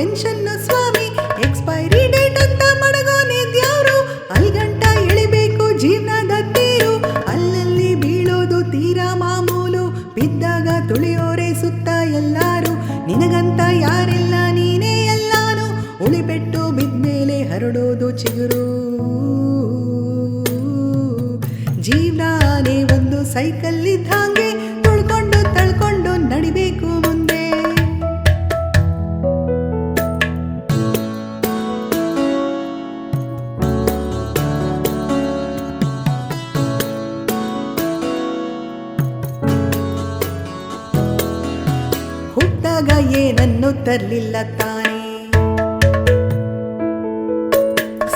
Tension ಸ್ವಾಮಿ expiry date ಅಂತ ಮಡಗೋನಿದ್ಯಾವ್ರು ಅಲ್ಗಂಟ ಇಳಿಬೇಕು ಜೀವನದ ತೇರು. ಅಲ್ಲಲ್ಲಿ ಬೀಳೋದು ತೀರಾ ಮಾಮೂಲು. ಬಿದ್ದಾಗ ತುಳಿಯೋರೆ ಸುತ್ತ ಎಲ್ಲಾರು. ನಿನಗಂತ ಯಾರಿಲ್ಲ ನೀನೇ ಎಲ್ಲಾನು. ಉಳಿಬೆಟ್ಟು ಬಿದ್ಮೇಲೆ ಹರಡೋದು ಚಿಗುರು. ಜೀವನಾನೇ ಒಂದು ಸೈಕಲ್ ಇದ್ದಂಗೆ ಹುಟ್ಟಾಗ ಏನನ್ನು ತರ್ಲಿಲ್ಲ ತಾನೇ?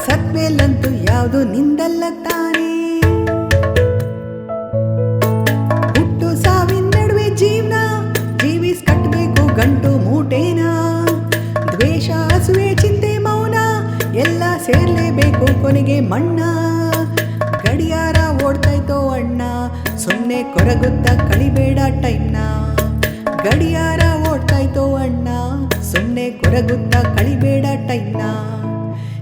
ಸತ್ಮೇಲಂತೂ ಯಾವುದು ನಿಂದಲ್ಲ ತಾನೇ? ಹುಟ್ಟು ಸಾವಿನ ನಡುವೆ ಜೀವನ ಜೀವಿಸ್ ಕಟ್ಟಬೇಕು ಗಂಟು ಮೂಟೇನ. ದ್ವೇಷ, ಹಸುವೆ, ಚಿಂತೆ, ಮೌನ, ಎಲ್ಲ ಸೇರ್ಲೇಬೇಕು ಕೊನೆಗೆ ಮಣ್ಣ. ಗಡಿಯಾರ ಓಡ್ತಾಯ್ತೋ ಅಣ್ಣ ಸುಮ್ಮನೆ ಕೊರಗುತ್ತ ಕಳಿಬೇಡ ಟೈಮ್ನ. ಗಡಿಯಾರ ಓಡ್ತಾಯ್ತೋ ಅಣ್ಣ ಸುಮ್ಮನೆ ಕೊರಗುತ್ತ ಕಳಿಬೇಡ ಟೈಮ್ನ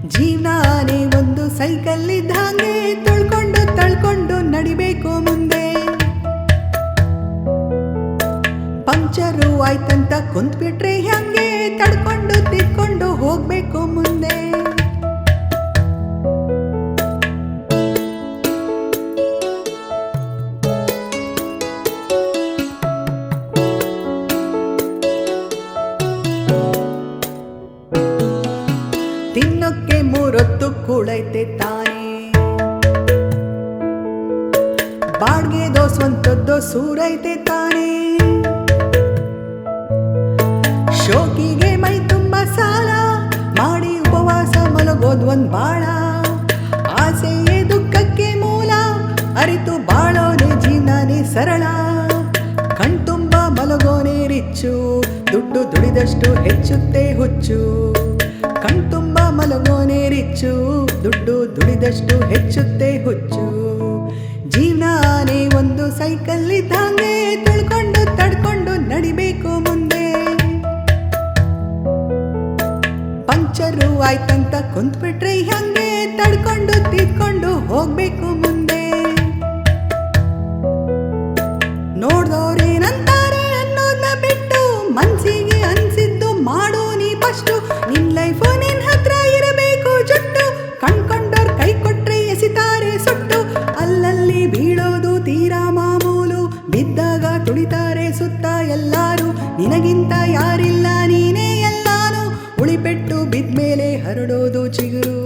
ಜೀವನಾನೇ ಒಂದು ಸೈಕಲ್ ಇದ್ದಂಗೆ ತೊಳ್ಕೊಂಡು ತಳ್ಕೊಂಡು ನಡಿಬೇಕು ಮುಂದೆ. ಪಂಚರು ಆಯ್ತಂತ ಕುಂತ್ಬಿಟ್ರೆ ಹೆಂಗೆ ತಡ್ಕೊಂಡು ತಿದ್ಕೊಂಡು ತಿನ್ನೋಕ್ಕೆ ಮೂರೊತ್ತು ಕೂಡೈತೆ ತಾನೇ ಬಾಡ್ಗೆದೋ ಸ್ವಂತದ್ದೋ ಸೂರೈತೆ ತಾನೇ. ಶೋಕಿಗೆ ಮೈ ತುಂಬ ಸಾಲ, ಮಾಡಿ ಉಪವಾಸ ಮಲಗೋದು ಒಂದ್ ಬಾಳ. ಆಸೆಯೇ ದುಃಖಕ್ಕೆ ಮೂಲ, ಅರಿತು ಬಾಳೋನೆ ಜೀನಾನೆ ಸರಳ. ಕಣ್ತುಂಬ ಮಲಗೋನೆ ರಿಚ್ಚು, ದುಡ್ಡು ದುಡಿದಷ್ಟು ಹೆಚ್ಚುತ್ತೆ ಹುಚ್ಚು. ಕಣ್ತುಂಬ ರಿಚ್ಚು ದುಡ್ಡು ದುಡಿದಷ್ಟು ಹೆಚ್ಚುತ್ತೆ ಹುಚ್ಚು. ಜೀವನಾನೇ ಒಂದು ಸೈಕಲ್ ಇದ್ದಂಗೆ ತುಳ್ಕೊಂಡು ತಡ್ಕೊಂಡು ನಡಿಬೇಕು ಮುಂದೆ. ಪಂಚರು ಆಯ್ತಂತ ಕುಂತ್ಬಿಟ್ರೆ ಹಂಗೆ ತಡ್ಕೊಂಡು ತಿದ್ಕೊಂಡು ಹೋಗ್ಬೇಕು ಎಲ್ಲಾರು, ನಿನಗಿಂತ ಯಾರಿಲ್ಲ ನೀನೇ ಎಲ್ಲಾನು. ಉಳಿಪೆಟ್ಟು ಬಿದ್ಮೇಲೆ ಹರಡೋದು ಚಿಗುರು.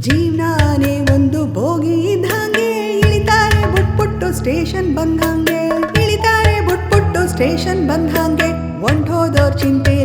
ಜೀವನಾನೇ ಒಂದು ಬೋಗಿ ಇದ್ದಂಗೆ ಇಳಿತಾರೆ ಬುಟ್ಬುಟ್ಟು ಸ್ಟೇಷನ್ ಬಂದಂಗೆ. ಇಳಿತಾರೆ ಬುಟ್ಬುಟ್ಟು ಸ್ಟೇಷನ್ ಬಂದಂಗೆ. ಒಂಟೋದೋರ್ ಚಿಂತೆ